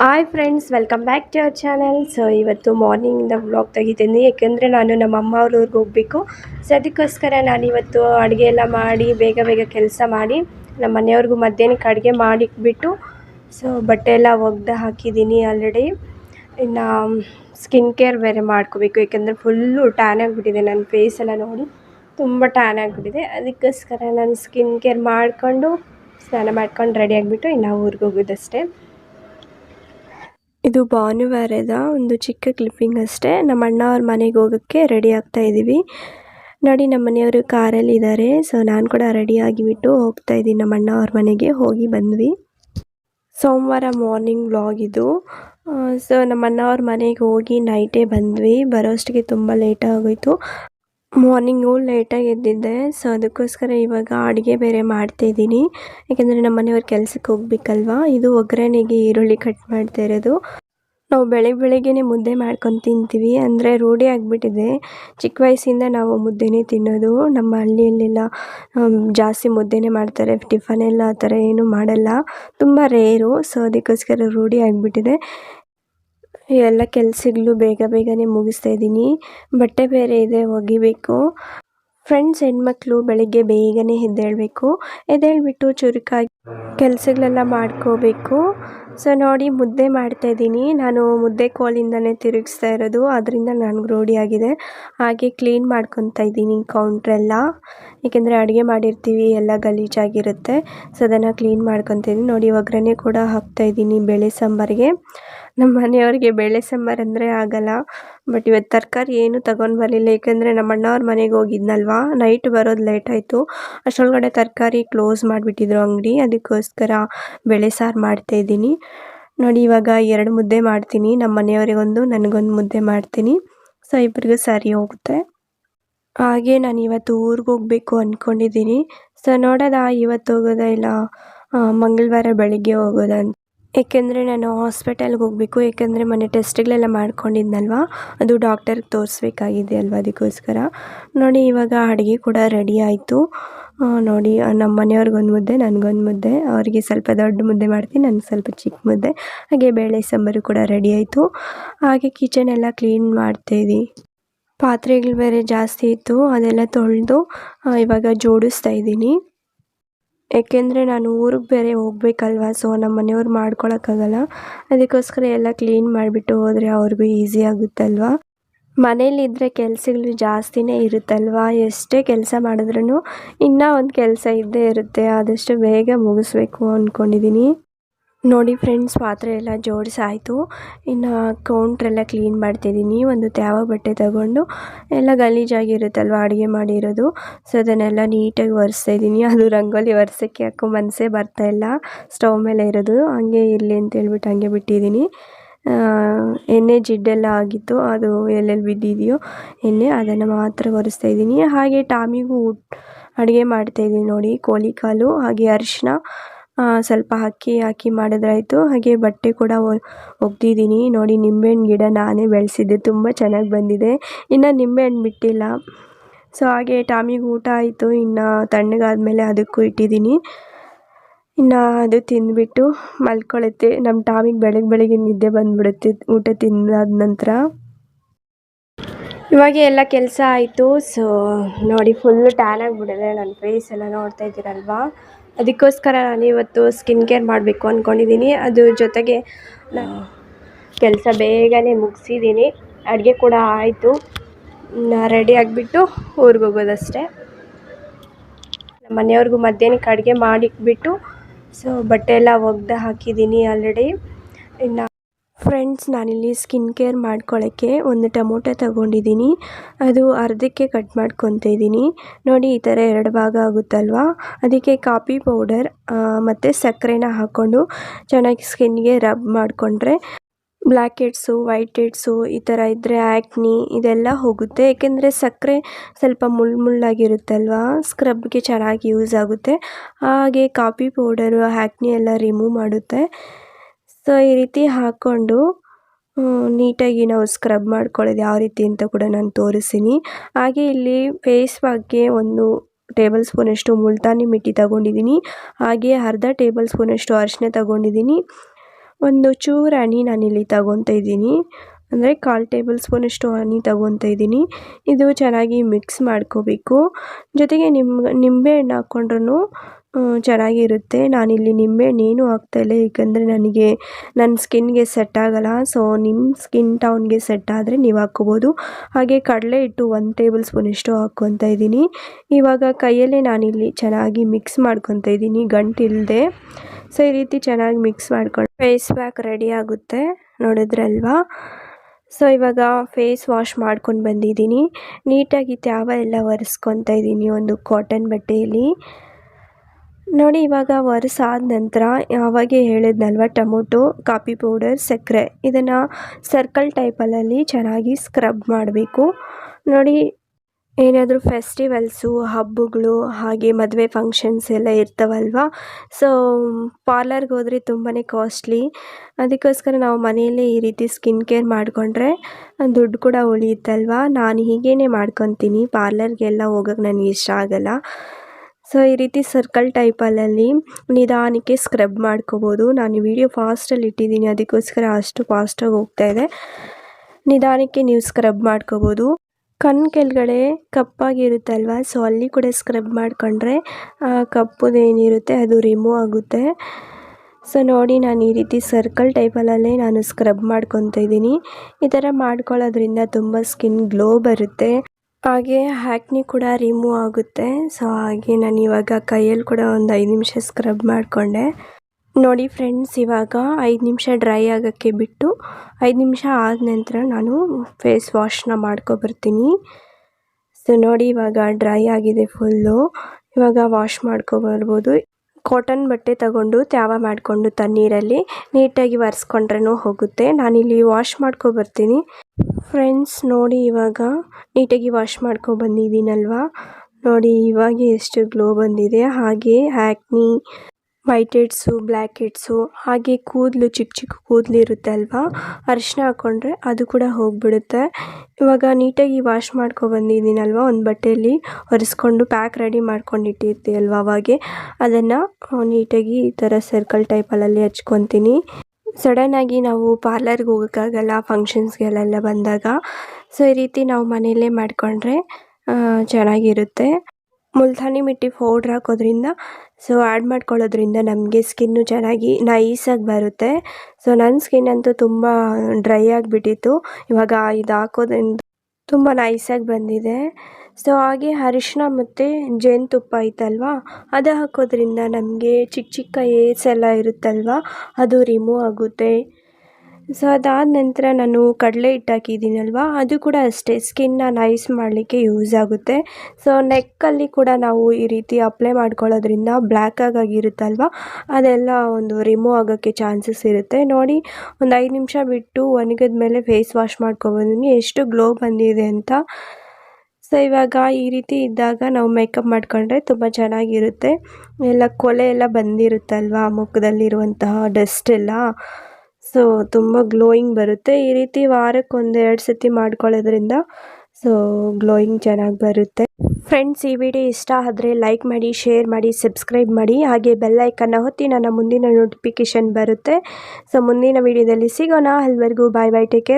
Hi friends welcome back to our channel so ಇವತ್ತು ಮಾರ್ನಿಂಗಿಂದ vlog ತೆಗಿತೀನಿ. ಯಾಕೆಂದರೆ ನಾನು ನಮ್ಮ ಅಮ್ಮ ಊರಿಗೆ ಹೋಗಬೇಕು. ಸೊ ಅದಕ್ಕೋಸ್ಕರ ನಾನು ಇವತ್ತು ಅಡುಗೆ ಎಲ್ಲ ಮಾಡಿ, ಬೇಗ ಬೇಗ ಕೆಲಸ ಮಾಡಿ ನಮ್ಮ ಮನೆಯವ್ರಿಗೂ ಮಧ್ಯಾಹ್ನಕ್ಕೆ ಅಡುಗೆ ಮಾಡಿಟ್ಬಿಟ್ಟು ಸೊ ಬಟ್ಟೆ ಎಲ್ಲ ಒಗ್ದು ಹಾಕಿದ್ದೀನಿ ಆಲ್ರೆಡಿ ಇನ್ನು ಸ್ಕಿನ್ ಕೇರ್ ಬೇರೆ ಮಾಡ್ಕೋಬೇಕು. ಯಾಕೆಂದರೆ ಫುಲ್ಲು ಟ್ಯಾನ್ ಆಗಿಬಿಟ್ಟಿದೆ ನನ್ನ ಫೇಸ್ ಎಲ್ಲ ನೋಡಿ. ತುಂಬ ಟ್ಯಾನ್ ಆಗಿಬಿಟ್ಟಿದೆ. ಅದಕ್ಕೋಸ್ಕರ ನಾನು ಸ್ಕಿನ್ ಕೇರ್ ಮಾಡಿಕೊಂಡು, ಸ್ನಾನ ಮಾಡ್ಕೊಂಡು ರೆಡಿ ಆಗಿಬಿಟ್ಟು ಇನ್ನು ಊರಿಗೆ ಹೋಗೋದಷ್ಟೇ. ಇದು ಭಾನುವಾರದ ಒಂದು ಚಿಕ್ಕ ಕ್ಲಿಪ್ಪಿಂಗ್ ಅಷ್ಟೇ. ನಮ್ಮ ಅಣ್ಣ ಅವ್ರ ಮನೆಗೆ ಹೋಗೋಕ್ಕೆ ರೆಡಿ ಆಗ್ತಾ ಇದ್ದೀವಿ ನೋಡಿ, ನಮ್ಮ ಮನೆಯವರು ಕಾರಲ್ಲಿ ಇದ್ದಾರೆ ಸೊ ನಾನು ಕೂಡ ರೆಡಿ ಆಗಿಬಿಟ್ಟು ಹೋಗ್ತಾ ಇದ್ದೀನಿ. ನಮ್ಮ ಅಣ್ಣ ಅವ್ರ ಮನೆಗೆ ಹೋಗಿ ಬಂದ್ವಿ. ಸೋಮವಾರ ಮಾರ್ನಿಂಗ್ ವ್ಲಾಗ್ ಇದು. ಸೊ ನಮ್ಮ ಅಣ್ಣ ಅವ್ರ ಮನೆಗೆ ಹೋಗಿ ನೈಟೇ ಬಂದ್ವಿ. ಬರೋಷ್ಟಿಗೆ ತುಂಬ ಲೇಟ್ ಆಗೋಯ್ತು. ಮಾರ್ನಿಂಗು ಲೇಟಾಗಿ ಎದ್ದಿದ್ದೆ. ಸೊ ಅದಕ್ಕೋಸ್ಕರ ಇವಾಗ ಅಡುಗೆ ಬೇರೆ ಮಾಡ್ತಾಯಿದ್ದೀನಿ ಯಾಕೆಂದರೆ ನಮ್ಮ ಮನೆಯವ್ರ ಕೆಲಸಕ್ಕೆ ಹೋಗ್ಬೇಕಲ್ವಾ? ಇದು ಒಗ್ಗರಣೆಗೆ ಈರುಳ್ಳಿ ಕಟ್ ಮಾಡ್ತಾ ಇರೋದು. ನಾವು ಬೆಳಗ್ಗೆ ಬೆಳಗ್ಗೆನೇ ಮುದ್ದೆ ಮಾಡ್ಕೊಂಡು ತಿಂತೀವಿ. ಅಂದರೆ ರೂಢಿ ಆಗಿಬಿಟ್ಟಿದೆ. ಚಿಕ್ಕ ವಯಸ್ಸಿಂದ ನಾವು ಮುದ್ದೆನೇ ತಿನ್ನೋದು. ನಮ್ಮ ಹಳ್ಳಿಯಲ್ಲೆಲ್ಲ ಜಾಸ್ತಿ ಮುದ್ದೆನೇ ಮಾಡ್ತಾರೆ. ಟಿಫನ್ ಎಲ್ಲ ಆ ಥರ ಏನೂ ಮಾಡಲ್ಲ. ತುಂಬ ರೇರು ಸೊ ಅದಕ್ಕೋಸ್ಕರ ರೂಢಿ ಆಗಿಬಿಟ್ಟಿದೆ. ಎಲ್ಲ ಕೆಲಸಗಳು ಬೇಗ ಬೇಗನೆ ಮುಗಿಸ್ತಾ ಇದ್ದೀನಿ. ಬಟ್ಟೆ ಬೇರೆ ಇದೆ, ಒಗಿಬೇಕು. ಫ್ರೆಂಡ್ಸ್ ಹೆಣ್ಮಕ್ಳು ಬೆಳಿಗ್ಗೆ ಬೇಗನೆ ಎದ್ದೇಳಬೇಕು. ಎದ್ದೇಳ್ಬಿಟ್ಟು ಚುರುಕಾಗಿ ಕೆಲಸಗಳೆಲ್ಲ ಮಾಡ್ಕೋಬೇಕು. ಸೊ ನೋಡಿ ಮುದ್ದೆ ಮಾಡ್ತಾ ಇದ್ದೀನಿ. ನಾನು ಮುದ್ದೆ ಕೋಲಿಂದನೇ ತಿರುಗಿಸ್ತಾ ಇರೋದು. ಅದರಿಂದ ನನಗೆ ರೂಢಿಯಾಗಿದೆ ಹಾಗೆ ಕ್ಲೀನ್ ಮಾಡ್ಕೊತಾ ಇದ್ದೀನಿ ಕೌಂಟ್ರೆಲ್ಲ ಏಕೆಂದರೆ ಅಡುಗೆ ಮಾಡಿರ್ತೀವಿ, ಎಲ್ಲ ಗಲೀಜಾಗಿರುತ್ತೆ. ಸೊ ಅದನ್ನು ಕ್ಲೀನ್ ಮಾಡ್ಕೊತೀನಿ ನೋಡಿ, ಒಗ್ಗರಣೆ ಕೂಡ ಹಾಕ್ತಾ ಇದ್ದೀನಿ, ಬೇಳೆ ಸಾಂಬಾರಿಗೆ. ನಮ್ಮ ಮನೆಯವ್ರಿಗೆ ಬೇಳೆ ಸಾಂಬಾರು ಅಂದರೆ ಆಗಲ್ಲ. ಬಟ್ ಇವತ್ತು ತರಕಾರಿ ಏನು ತಗೊಂಡು ಬರಲಿಲ್ಲ. ಏಕೆಂದರೆ ನಮ್ಮ ಅಣ್ಣವ್ರ ಮನೆಗೆ ಹೋಗಿದ್ನಲ್ವಾ? ನೈಟ್ ಬರೋದು ಲೇಟ್ ಆಯಿತು. ಅಷ್ಟರೊಳಗಡೆ ತರಕಾರಿ ಕ್ಲೋಸ್ ಮಾಡಿಬಿಟ್ಟಿದ್ರು ಅಂಗಡಿ. ಅದಕ್ಕೋಸ್ಕರ ಬೆಳೆ ಸಾರು ಮಾಡ್ತಾಯಿದ್ದೀನಿ ನೋಡಿ, ಇವಾಗ ಎರಡು ಮುದ್ದೆ ಮಾಡ್ತೀನಿ. ನಮ್ಮ ಮನೆಯವರಿಗೊಂದು, ನನಗೊಂದು ಮುದ್ದೆ ಮಾಡ್ತೀನಿ. ಸೊ ಇಬ್ಬರಿಗೂ ಸರಿ ಹೋಗುತ್ತೆ. ಹಾಗೆ ನಾನು ಇವತ್ತು ಊರಿಗೆ ಹೋಗಬೇಕು ಅಂದ್ಕೊಂಡಿದ್ದೀನಿ ಸೊ ನೋಡೋದಾ, ಇವತ್ತು ಹೋಗೋದಾ ಇಲ್ಲ? ಮಂಗಳವಾರ ಬೆಳಿಗ್ಗೆ ಹೋಗೋದಂತ ಏಕೆಂದರೆ ನಾನು ಹಾಸ್ಪಿಟಲ್ಗೆ ಹೋಗಬೇಕು, ಏಕೆಂದರೆ ಮೊನ್ನೆ ಟೆಸ್ಟ್ಗಳೆಲ್ಲ ಮಾಡ್ಕೊಂಡಿದ್ನಲ್ವ? ಅದು ಡಾಕ್ಟರ್ಗೆ ತೋರಿಸ್ಬೇಕಾಗಿದೆ ಅಲ್ವ ಅದಕ್ಕೋಸ್ಕರ? ನೋಡಿ, ಇವಾಗ ಅಡುಗೆ ಕೂಡ ರೆಡಿ ಆಯಿತು. ನೋಡಿ, ನಮ್ಮ ಮನೆಯವ್ರಿಗೊಂದು ಮುದ್ದೆ, ನನಗೊಂದು ಮುದ್ದೆ. ಅವರಿಗೆ ಸ್ವಲ್ಪ ದೊಡ್ಡ ಮುದ್ದೆ ಮಾಡ್ತೀನಿ, ನನಗೆ ಸ್ವಲ್ಪ ಚಿಕ್ಕ ಮುದ್ದೆ. ಹಾಗೆ ಬೇಳೆ ಸಾಂಬಾರು ಕೂಡ ರೆಡಿ ಆಯಿತು. ಹಾಗೆ ಕಿಚನ್ ಎಲ್ಲ ಕ್ಲೀನ್ ಮಾಡ್ತಾಯಿದ್ದಿ ಪಾತ್ರೆಗಳು ಬೇರೆ ಜಾಸ್ತಿ ಇತ್ತು, ಅದೆಲ್ಲ ತೊಳೆದು ಇವಾಗ ಜೋಡಿಸ್ತಾ ಇದ್ದೀನಿ. ಏಕೆಂದರೆ ನಾನು ಊರಿಗೆ ಬೇರೆ ಹೋಗ್ಬೇಕಲ್ವ, ಸೊ ನಮ್ಮ ಮನೆಯವ್ರು ಮಾಡ್ಕೊಳಕ್ಕಾಗಲ್ಲ. ಅದಕ್ಕೋಸ್ಕರ ಎಲ್ಲ ಕ್ಲೀನ್ ಮಾಡಿಬಿಟ್ಟು ಹೋದರೆ ಅವ್ರಿಗೂ ಈಸಿ ಆಗುತ್ತಲ್ವಾ? ಮನೇಲಿದ್ದರೆ ಕೆಲಸಗಳು ಜಾಸ್ತಿನೇ ಇರುತ್ತಲ್ವಾ? ಎಷ್ಟೇ ಕೆಲಸ ಮಾಡಿದ್ರೂ ಇನ್ನೂ ಒಂದು ಕೆಲಸ ಇದ್ದೇ ಇರುತ್ತೆ. ಆದಷ್ಟು ಬೇಗ ಮುಗಿಸ್ಬೇಕು ಅಂದ್ಕೊಂಡಿದ್ದೀನಿ ನೋಡಿ ಫ್ರೆಂಡ್ಸ್, ಪಾತ್ರೆ ಎಲ್ಲ ಜೋಡಿಸಾಯಿತು. ಇನ್ನು ಕೌಂಟ್ರೆಲ್ಲ ಕ್ಲೀನ್ ಮಾಡ್ತಿದ್ದೀನಿ. ಒಂದು ತ್ಯಾವ ಬಟ್ಟೆ ತಗೊಂಡು ಎಲ್ಲ ಗಲೀಜಾಗಿರುತ್ತಲ್ವ, ಅಡುಗೆ ಮಾಡಿರೋದು. ಸೊ ಅದನ್ನೆಲ್ಲ ನೀಟಾಗಿ ಒರೆಸ್ತಾ ಇದ್ದೀನಿ. ಅದು ರಂಗೋಲಿ ಒರೆಸೋಕ್ಕೆ ಯಾಕೋ ಮನಸ್ಸೇ ಇಲ್ಲ. ಸ್ಟವ್ ಮೇಲೆ ಇರೋದು. ಹಂಗೆ ಇರಲಿ ಅಂತ ಹೇಳ್ಬಿಟ್ಟು ಹಂಗೆ ಬಿಟ್ಟಿದ್ದೀನಿ. ಎಣ್ಣೆ ಜಿಡ್ಡೆಲ್ಲ ಆಗಿತ್ತು. ಅದು ಎಲ್ಲೆಲ್ಲಿ ಬಿದ್ದಿದೆಯೋ ಎಣ್ಣೆ ಅದನ್ನು ಮಾತ್ರ ಒರೆಸ್ತಾ ಇದ್ದೀನಿ. ಹಾಗೆ ಟಾಮಿಗೂ ಅಡುಗೆ ಮಾಡ್ತಾಯಿದ್ದೀನಿ ನೋಡಿ, ಕೋಳಿ ಕಾಲು, ಹಾಗೆ ಅರಿಶಿನ ಸ್ವಲ್ಪ ಅಕ್ಕಿ ಹಾಕಿ ಮಾಡಿದ್ರಾಯ್ತು. ಹಾಗೆ ಬಟ್ಟೆ ಕೂಡ ಒಗ್ದಿದ್ದೀನಿ. ನೋಡಿ, ನಿಂಬೆಹಣ್ಣು ಗಿಡ ನಾನೇ ಬೆಳೆಸಿದ್ದೆ. ತುಂಬ ಚೆನ್ನಾಗಿ ಬಂದಿದೆ. ಇನ್ನು ನಿಂಬೆಹಣ್ಣು ಬಿಟ್ಟಿಲ್ಲ. ಸೊ ಹಾಗೆ ಟಾಮಿಗೆ ಊಟ ಆಯಿತು. ಇನ್ನು ತಣ್ಣಗಾದ್ಮೇಲೆ ಅದಕ್ಕೂ ಇಟ್ಟಿದ್ದೀನಿ. ಇನ್ನು ಅದು ತಿಂದ್ಬಿಟ್ಟು ಮಲ್ಕೊಳ್ಳುತ್ತೆ ನಮ್ಮ ಟಾಮಿಗೆ ಬೆಳಗ್ಗೆ ಬೆಳಗ್ಗೆ ನಿದ್ದೆ ಬಂದ್ಬಿಡುತ್ತೆ ಊಟ ತಿಂದಾದ ನಂತರ. ಇವಾಗ ಎಲ್ಲ ಕೆಲಸ ಆಯಿತು. ಸೊ ನೋಡಿ ಫುಲ್ಲು ಟ್ಯಾನ್ ಆಗಿಬಿಟ್ಟಿದೆ ನನ್ನ ಫೇಸ್ ಎಲ್ಲ ನೋಡ್ತಾ ಇದ್ದೀರಲ್ವಾ? ಅದಕ್ಕೋಸ್ಕರ ನಾನು ಇವತ್ತು ಸ್ಕಿನ್ ಕೇರ್ ಮಾಡಬೇಕು ಅಂದ್ಕೊಂಡಿದ್ದೀನಿ ಅದು ಜೊತೆಗೆ ಕೆಲಸ ಬೇಗನೆ ಮುಗಿಸಿದ್ದೀನಿ. ಅಡುಗೆ ಕೂಡ ಆಯಿತು. ರೆಡಿ ಆಗಿಬಿಟ್ಟು ಊರಿಗೆ ಹೋಗೋದಷ್ಟೇ. ನಮ್ಮ ಮನೆಯವ್ರಿಗೂ ಮಧ್ಯಾಹ್ನಕ್ಕೆ ಅಡುಗೆ ಮಾಡಿಟ್ಬಿಟ್ಟು ಸೊ ಬಟ್ಟೆ ಎಲ್ಲ ಒಗ್ದು ಹಾಕಿದ್ದೀನಿ ಆಲ್ರೆಡಿ ಇನ್ನು ಫ್ರೆಂಡ್ಸ್, ನಾನಿಲ್ಲಿ ಸ್ಕಿನ್ ಕೇರ್ ಮಾಡ್ಕೊಳ್ಳೋಕ್ಕೆ ಒಂದು ಟೊಮೊಟೊ ತಗೊಂಡಿದ್ದೀನಿ. ಅದು ಅರ್ಧಕ್ಕೆ ಕಟ್ ಮಾಡ್ಕೊತಾ ಇದ್ದೀನಿ. ನೋಡಿ, ಈ ಥರ ಎರಡು ಭಾಗ ಆಗುತ್ತಲ್ವಾ? ಅದಕ್ಕೆ ಕಾಫಿ ಪೌಡರ್ ಮತ್ತು ಸಕ್ಕರೆನ ಹಾಕ್ಕೊಂಡು ಚೆನ್ನಾಗಿ ಸ್ಕಿನ್ಗೆ ರಬ್ ಮಾಡಿಕೊಂಡ್ರೆ ಬ್ಲ್ಯಾಕ್ ಹೆಡ್ಸು ವೈಟ್ ಹೆಡ್ಸು ಈ ಥರ ಇದ್ದರೆ ಆ್ಯಕ್ನಿ ಇದೆಲ್ಲ ಹೋಗುತ್ತೆ. ಏಕೆಂದರೆ ಸಕ್ಕರೆ ಸ್ವಲ್ಪ ಮುಳ್ಳು ಮುಳ್ಳಾಗಿರುತ್ತಲ್ವಾ? ಸ್ಕ್ರಬ್ಗೆ ಚೆನ್ನಾಗಿ ಯೂಸ್ ಆಗುತ್ತೆ. ಹಾಗೆ ಕಾಫಿ ಪೌಡರು, ಆ್ಯಕ್ನಿ ಎಲ್ಲ ರಿಮೂವ್ ಮಾಡುತ್ತೆ. ಸೊ, ಈ ರೀತಿ ಹಾಕ್ಕೊಂಡು ನೀಟಾಗಿ ನಾವು ಸ್ಕ್ರಬ್ ಮಾಡ್ಕೊಳ್ಳೋದು ಯಾವ ರೀತಿ ಅಂತ ಕೂಡ ನಾನು ತೋರಿಸ್ತೀನಿ. ಹಾಗೆ ಇಲ್ಲಿ ಫೇಸ್ ಬಗ್ಗೆ ಒಂದು ಟೇಬಲ್ ಸ್ಪೂನಷ್ಟು ಮುಲ್ತಾನಿ ಮಿಟ್ಟಿ ತಗೊಂಡಿದ್ದೀನಿ. ಹಾಗೆ ಅರ್ಧ ಟೇಬಲ್ ಸ್ಪೂನಷ್ಟು ಅರಿಶಿನ ತಗೊಂಡಿದ್ದೀನಿ. ಒಂದು ಚೂರು ಹನಿ ನಾನಿಲ್ಲಿ ತಗೊತಾ ಇದ್ದೀನಿ. ಅಂದರೆ ಕಾಲು ಟೇಬಲ್ ಸ್ಪೂನಷ್ಟು ಹಣಿ ತಗೊತಾ ಇದ್ದೀನಿ. ಇದು ಚೆನ್ನಾಗಿ ಮಿಕ್ಸ್ ಮಾಡ್ಕೋಬೇಕು. ಜೊತೆಗೆ ನಿಮ್ಮ ನಿಂಬೆಹಣ್ಣು ಹಾಕ್ಕೊಂಡ್ರೂ ಚೆನ್ನಾಗಿರುತ್ತೆ. ನಾನಿಲ್ಲಿ ನಿಂಬೆಹಣ್ಣು ಏನೂ ಹಾಕ್ತಾಯಿಲ್ಲ. ಏಕೆಂದರೆ ನನಗೆ ನನ್ನ ಸ್ಕಿನ್ಗೆ ಸೆಟ್ ಆಗಲ್ಲ. ಸೊ ನಿಮ್ಮ ಸ್ಕಿನ್ ಟೌನ್ಗೆ ಸೆಟ್ ಆದರೆ ನೀವು ಹಾಕ್ಕೋಬೋದು. ಹಾಗೆ ಕಡಲೆ ಹಿಟ್ಟು ಒಂದು ಟೇಬಲ್ ಸ್ಪೂನ್ ಇಷ್ಟು ಹಾಕ್ಕೊತಾ ಇದ್ದೀನಿ. ಇವಾಗ ಕೈಯಲ್ಲೇ ನಾನಿಲ್ಲಿ ಚೆನ್ನಾಗಿ ಮಿಕ್ಸ್ ಮಾಡ್ಕೊತಾ ಇದ್ದೀನಿ. ಗಂಟಿಲ್ಲದೆ ಸೊ ಈ ರೀತಿ ಚೆನ್ನಾಗಿ ಮಿಕ್ಸ್ ಮಾಡ್ಕೊಂಡು ಫೇಸ್ ಪ್ಯಾಕ್ ರೆಡಿ ಆಗುತ್ತೆ. ನೋಡಿದ್ರಲ್ವಾ? ಸೊ ಇವಾಗ ಫೇಸ್ ವಾಶ್ ಮಾಡ್ಕೊಂಡು ಬಂದಿದ್ದೀನಿ. ನೀಟಾಗಿ ತ್ಯಾವ ಎಲ್ಲ ಒರೆಸ್ಕೊತಾ ಇದ್ದೀನಿ ಒಂದು ಕಾಟನ್ ಬಟ್ಟೆಯಲ್ಲಿ. ನೋಡಿ, ಇವಾಗ ಒರೆಸಾದ ನಂತರ ಆವಾಗೇ ಹೇಳಿದ್ನಲ್ವ ಟೊಮೊಟೊ, ಕಾಫಿ ಪೌಡರ್, ಸಕ್ಕರೆ ಇದನ್ನು ಸರ್ಕಲ್ ಟೈಪಲ್ಲಿ ಚೆನ್ನಾಗಿ ಸ್ಕ್ರಬ್ ಮಾಡಬೇಕು. ನೋಡಿ, ಏನಾದರೂ ಫೆಸ್ಟಿವಲ್ಸು, ಹಬ್ಬಗಳು, ಹಾಗೆ ಮದುವೆ ಫಂಕ್ಷನ್ಸ್ ಎಲ್ಲ ಇರ್ತಾವಲ್ವ? ಸೊ, ಪಾರ್ಲರ್ಗೆ ಹೋದರೆ ತುಂಬಾ ಕಾಸ್ಟ್ಲಿ. ಅದಕ್ಕೋಸ್ಕರ ನಾವು ಮನೆಯಲ್ಲೇ ಈ ರೀತಿ ಸ್ಕಿನ್ ಕೇರ್ ಮಾಡಿಕೊಂಡ್ರೆ ದುಡ್ಡು ಕೂಡ ಉಳಿಯುತ್ತಲ್ವ? ನಾನು ಹೀಗೇ ಮಾಡ್ಕೊತೀನಿ. ಪಾರ್ಲರ್ಗೆಲ್ಲ ಹೋಗೋಕೆ ನನಗೆ ಇಷ್ಟ ಆಗಲ್ಲ. ಸೊ, ಈ ರೀತಿ ಸರ್ಕಲ್ ಟೈಪಲ್ಲಿ ನಿಧಾನಕ್ಕೆ ಸ್ಕ್ರಬ್ ಮಾಡ್ಕೋಬೋದು. ನಾನು ವಿಡಿಯೋ ಫಾಸ್ಟಲ್ಲಿ ಇಟ್ಟಿದ್ದೀನಿ. ಅದಕ್ಕೋಸ್ಕರ ಅಷ್ಟು ಫಾಸ್ಟಾಗಿ ಹೋಗ್ತಾ ಇದೆ. ನಿಧಾನಕ್ಕೆ ನೀವು ಸ್ಕ್ರಬ್ ಮಾಡ್ಕೋಬೋದು. ಕಣ್ಣು ಕೆಳಗಡೆ ಕಪ್ಪಾಗಿರುತ್ತಲ್ವ? ಸೊ ಅಲ್ಲಿ ಕೂಡ ಸ್ಕ್ರಬ್ ಮಾಡಿಕೊಂಡ್ರೆ ಕಪ್ಪುದೇನಿರುತ್ತೆ ಅದು ರಿಮೂವ್ ಆಗುತ್ತೆ. ಸೊ ನೋಡಿ, ನಾನು ಈ ರೀತಿ ಸರ್ಕಲ್ ಟೈಪಲ್ಲೇ ನಾನು ಸ್ಕ್ರಬ್ ಮಾಡ್ಕೊತಾ ಇದ್ದೀನಿ. ಈ ಥರ ಮಾಡ್ಕೊಳ್ಳೋದ್ರಿಂದ ತುಂಬ ಸ್ಕಿನ್ ಗ್ಲೋ ಬರುತ್ತೆ. ಹಾಗೆ ಹ್ಯಾಕ್ನಿ ಕೂಡ ರಿಮೂವ್ ಆಗುತ್ತೆ. ಸೊ ಹಾಗೆ ನಾನು ಇವಾಗ ಕೈಯಲ್ಲಿ ಕೂಡ ಒಂದು ಐದು ನಿಮಿಷ ಸ್ಕ್ರಬ್ ಮಾಡಿಕೊಂಡೆ. ನೋಡಿ ಫ್ರೆಂಡ್ಸ್ ಇವಾಗ ಐದು ನಿಮಿಷ ಡ್ರೈ ಆಗೋಕ್ಕೆ ಬಿಟ್ಟು ಐದು ನಿಮಿಷ ಆದ ನಂತರ ನಾನು ಫೇಸ್ ವಾಶ್ನ ಮಾಡ್ಕೊಬರ್ತೀನಿ ಸೊ ನೋಡಿ ಇವಾಗ ಡ್ರೈ ಆಗಿದೆ ಫುಲ್ಲು ಇವಾಗ ವಾಶ್ ಮಾಡ್ಕೊಬರ್ಬೋದು ಕಾಟನ್ ಬಟ್ಟೆ ತಗೊಂಡು ತ್ಯಾವ ಮಾಡಿಕೊಂಡು ತಣ್ಣೀರಲ್ಲಿ ನೀಟಾಗಿ ಒರೆಸ್ಕೊಂಡ್ರೂ ಹೋಗುತ್ತೆ. ನಾನಿಲ್ಲಿ ವಾಶ್ ಮಾಡ್ಕೊಬರ್ತೀನಿ ಫ್ರೆಂಡ್ಸ್ ನೋಡಿ ಇವಾಗ ನೀಟಾಗಿ ವಾಶ್ ಮಾಡ್ಕೊಬಂದಿದ್ದೀನಲ್ವ ನೋಡಿ ಇವಾಗ ಎಷ್ಟು ಗ್ಲೋ ಬಂದಿದೆ. ಹಾಗೆ acne white heads black heads ಹಾಗೆ ಕೂದಲು ಚಿಕ್ಕ ಚಿಕ್ಕ ಕೂದಲು ಇರುತ್ತೆ ಅಲ್ವಾ? ಅರಿಶಿನ ಹಾಕ್ಕೊಂಡ್ರೆ ಅದು ಕೂಡ ಹೋಗಿಬಿಡುತ್ತೆ. ಇವಾಗ ನೀಟಾಗಿ ವಾಶ್ ಮಾಡ್ಕೊ ಬಂದಿದ್ದೀನಲ್ವಾ? ಒಂದು ಬಟ್ಟೆಯಲ್ಲಿ ಒರೆಸ್ಕೊಂಡು ಪ್ಯಾಕ್ ರೆಡಿ ಮಾಡ್ಕೊಂಡು ಅಲ್ವಾ ಅವಾಗೆ? ಅದನ್ನು ನೀಟಾಗಿ ಈ ಥರ ಸರ್ಕಲ್ ಟೈಪಲ್ಲಿ ಹಚ್ಕೊತೀನಿ. ಸಡನ್ನಾಗಿ ನಾವು ಪಾರ್ಲರ್ಗೆ ಹೋಗೋಕ್ಕಾಗಲ್ಲ ಫಂಕ್ಷನ್ಸ್ಗೆಲ್ಲೆಲ್ಲ ಬಂದಾಗ. ಸೊ ಈ ರೀತಿ ನಾವು ಮನೆಯಲ್ಲೇ ಮಾಡಿಕೊಂಡ್ರೆ ಚೆನ್ನಾಗಿರುತ್ತೆ. ಮುಲ್ತಾನಿ ಮಿಟ್ಟಿ ಪೌಡ್ರ್ ಹಾಕೋದ್ರಿಂದ ಸೊ ಆ್ಯಡ್ ಮಾಡ್ಕೊಳ್ಳೋದ್ರಿಂದ ನಮಗೆ ಸ್ಕಿನ್ನು ಚೆನ್ನಾಗಿ ನೈಸಾಗಿ ಬರುತ್ತೆ. ಸೊ ನನ್ನ ಸ್ಕಿನ್ ಅಂತೂ ತುಂಬ ಡ್ರೈ ಆಗಿಬಿಟ್ಟಿತ್ತು. ಇವಾಗ ಇದು ಹಾಕೋದ್ರಿಂದ ತುಂಬ ನೈಸಾಗಿ ಬಂದಿದೆ. ಸೊ ಹಾಗೆ ಅರಿಶಿನ ಮತ್ತು ಜೇನುತುಪ್ಪ ಐತಲ್ವ? ಅದು ಹಾಕೋದ್ರಿಂದ ನಮಗೆ ಚಿಕ್ಕ ಚಿಕ್ಕ ಏರ್ಸ್ ಎಲ್ಲ ಇರುತ್ತಲ್ವ? ಅದು ರಿಮೂವ್ ಆಗುತ್ತೆ. ಸೊ ಅದಾದ ನಂತರ ನಾನು ಕಡಲೆ ಹಿಟ್ಟು ಹಾಕಿದ್ದೀನಲ್ವ? ಅದು ಕೂಡ ಅಷ್ಟೇ. ಸ್ಕಿನ್ನ ನೈಸ್ ಮಾಡಲಿಕ್ಕೆ ಯೂಸ್ ಆಗುತ್ತೆ. ಸೊ ನೆಕ್ಕಲ್ಲಿ ಕೂಡ ನಾವು ಈ ರೀತಿ ಅಪ್ಲೈ ಮಾಡ್ಕೊಳ್ಳೋದ್ರಿಂದ ಬ್ಲ್ಯಾಕ್ ಆಗಿರುತ್ತಲ್ವ ಅದೆಲ್ಲ ಒಂದು ರಿಮೂವ್ ಆಗೋಕ್ಕೆ ಚಾನ್ಸಸ್ ಇರುತ್ತೆ. ನೋಡಿ, ಒಂದು ಐದು ನಿಮಿಷ ಬಿಟ್ಟು ಒಣಗಿದ ಮೇಲೆ ಫೇಸ್ ವಾಶ್ ಮಾಡ್ಕೊಬಂದಿನಿ ಎಷ್ಟು ಗ್ಲೋ ಬಂದಿದೆ ಅಂತ. ಸೊ ಇವಾಗ ಈ ರೀತಿ ಇದ್ದಾಗ ನಾವು ಮೇಕಪ್ ಮಾಡಿಕೊಂಡ್ರೆ ತುಂಬ ಚೆನ್ನಾಗಿರುತ್ತೆ. ಎಲ್ಲ ಕೊಳೆ ಎಲ್ಲ ಬಂದಿರುತ್ತಲ್ವಾ? ಮುಖದಲ್ಲಿರುವಂತಹ ಡಸ್ಟ್ ಎಲ್ಲ. ಸೊ ತುಂಬ ಗ್ಲೋಯಿಂಗ್ ಬರುತ್ತೆ. ಈ ರೀತಿ ವಾರಕ್ಕೆ ಒಂದೆರಡು ಸತಿ ಮಾಡ್ಕೊಳ್ಳೋದ್ರಿಂದ ಸೊ ಗ್ಲೋಯಿಂಗ್ ಚೆನ್ನಾಗಿ ಬರುತ್ತೆ. ಫ್ರೆಂಡ್ಸ್ ಈ ವಿಡಿಯೋ ಇಷ್ಟ ಆದರೆ ಲೈಕ್ ಮಾಡಿ ಶೇರ್ ಮಾಡಿ ಸಬ್ಸ್ಕ್ರೈಬ್ ಮಾಡಿ. ಹಾಗೆ ಬೆಲ್ಲೈಕನ್ನ ಹೊತ್ತಿ ನನ್ನ ಮುಂದಿನ ನೋಟಿಫಿಕೇಷನ್ ಬರುತ್ತೆ. ಸೊ ಮುಂದಿನ ವಿಡಿಯೋದಲ್ಲಿ ಸಿಗೋಣ. ಅಲ್ಲಿವರೆಗೂ ಬಾಯ್ ಬಾಯ್ ಟೇಕ್ ಕೇರ್